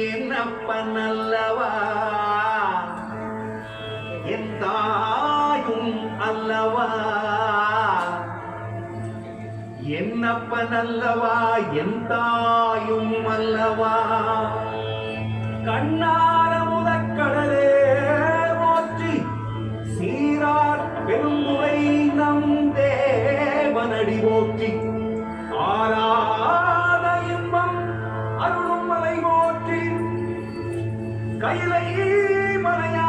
ಏನಪ್ಪನಲ್ಲವಾ ಎಂತಾಯುಂ ಅಲ್ಲವಾ என்னப்பனல்லவா? என் தாயும் அல்லவா? கண்ணார முதக்கடலே போற்றி சீரார் பெருமுறை நம் தேவனடி போற்றி. ஆராத இன்பம் அருளும் மலை போற்றி. கைலை மலையாதே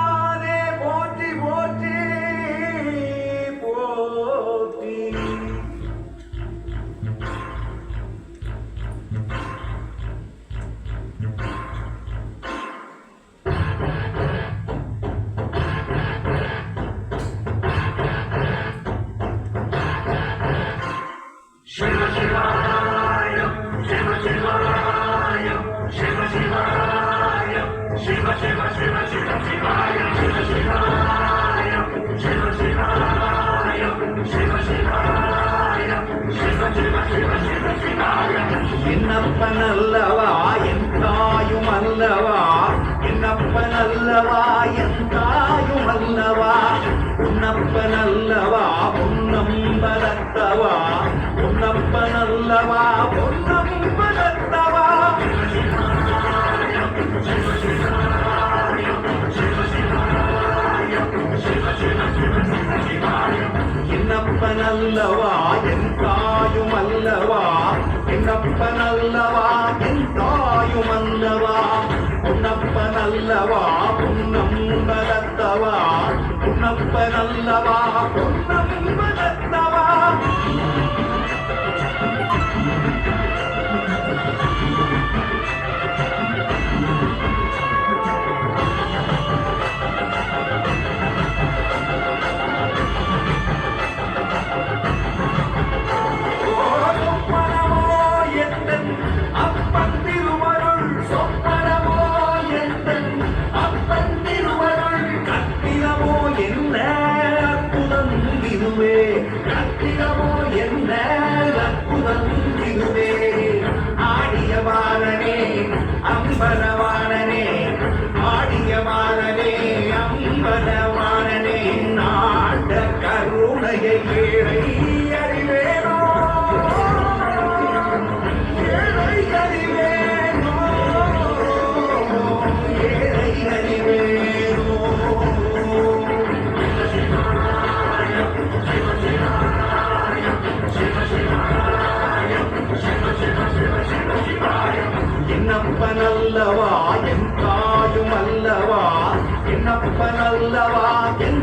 என்னப்பனல்லவா என் தாயும் அல்லவா? என்னப்பனல்லவா என் தாயும் அல்லவா? உன்னப்பனல்லவா பொன்னம்பலத்தவா உன்னப்பனல்லவா பொன்னம்பலத்தவா என்னப்பனல்லவா என் தாயும் அல்லவா? என்னப்பனல்லவா என் தாயும் அல்லவா? பொன்னப்பனல்லவா பொன்னம்பலத்தவா பொன்னப்பனல்லவா பொன்னம்பலத்தவா சொப்பனமோ de. என்னப்பனல்லவா? என் தாயும் அல்லவா? என்னப்பனல்லவா? என்